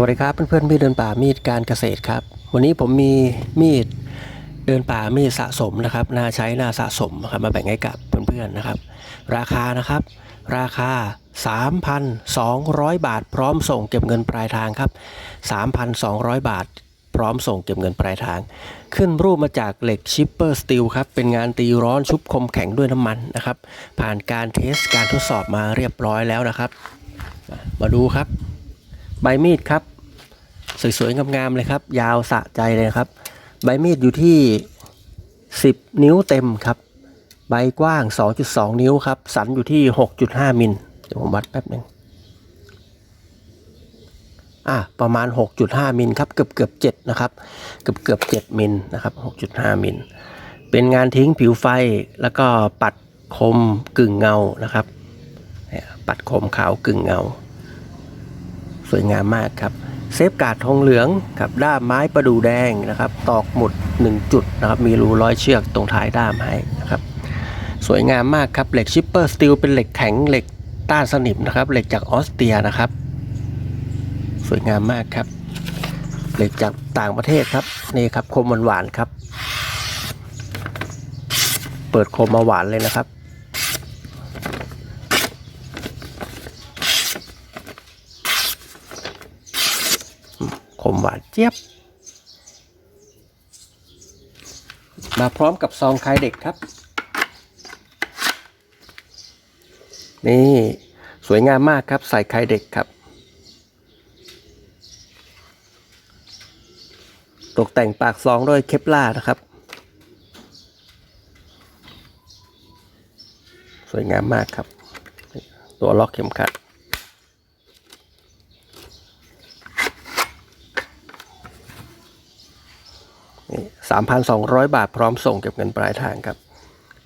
วัสดีครับเพื่อนๆมีดเดินป่ามีดการเกษตรครับ วันนี้ผมมีมีดเดินป่ามีดสะสมนะครับน่าใช้น่าสะสมครับมาแบ่งให้กับเพื่อนๆนะครับ ราคานะครับ ราคา 3,200 บาท พร้อมส่งเก็บเงินปลายทางครับ 3,200 บาท พร้อมส่งเก็บเงินปลายทาง ขึ้นรูปมาจากเหล็กชิปเปอร์สตีลครับเป็นงานตีร้อนชุบคมแข็งด้วยน้ำมันนะครับ ผ่านการเทสการทดสอบมาเรียบร้อยแล้วนะครับ มาดูครับ ใบมีดครับ สวยๆงามๆเลยครับ ยาวสะใจเลยครับ ใบมีดอยู่ที่ 10 นิ้วเต็มครับ ใบกว้าง 2.2 นิ้วครับ สันอยู่ที่ 6.5 มิลเดี๋ยวผมวัดแป๊บหนึ่งอะประมาณ 6.5 มิลครับเกือบเกือบ7นะครับเกือบเกือบ7มิลนะครับ 6.5 มิลเป็นงานทิ้งผิวไฟแล้วก็ปัดคมกึ่งเงานะครับ ปัดคมขาวกึ่งเงา สวยงามมากครับ เซฟกาดทองเหลืองกับด้ามไม้ประดูแดงนะครับ ตอกหมุด 1 จุดนะครับมีรูร้อยเชือกตรงท้ายด้ามให้นะครับ สวยงามมากครับเหล็กชิปเปอร์สตีลเป็นเหล็กแข็งเหล็กต้านสนิมนะครับเหล็กจากออสเตรียนะครับ สวยงามมากครับ เหล็กจากต่างประเทศครับนี่ครับคมหวานๆครับ เปิดคมมาหวานเลยนะครับ มหวานเจี๊ยบ มาพร้อมกับซองคลายเด็กครับ นี่สวยงามมากครับ ใส่คลายเด็กครับ ตกแต่งปากซองด้วยเคปลาร์นะครับ สวยงามมากครับ ตัวล็อกเข็มขัด นี่3,200บาทพร้อมส่งเก็บเงินปลายทางครับ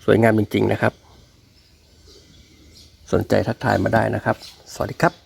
สวยงามจริง ๆ นะครับ สนใจทักทายมาได้นะครับ สวัสดีครับ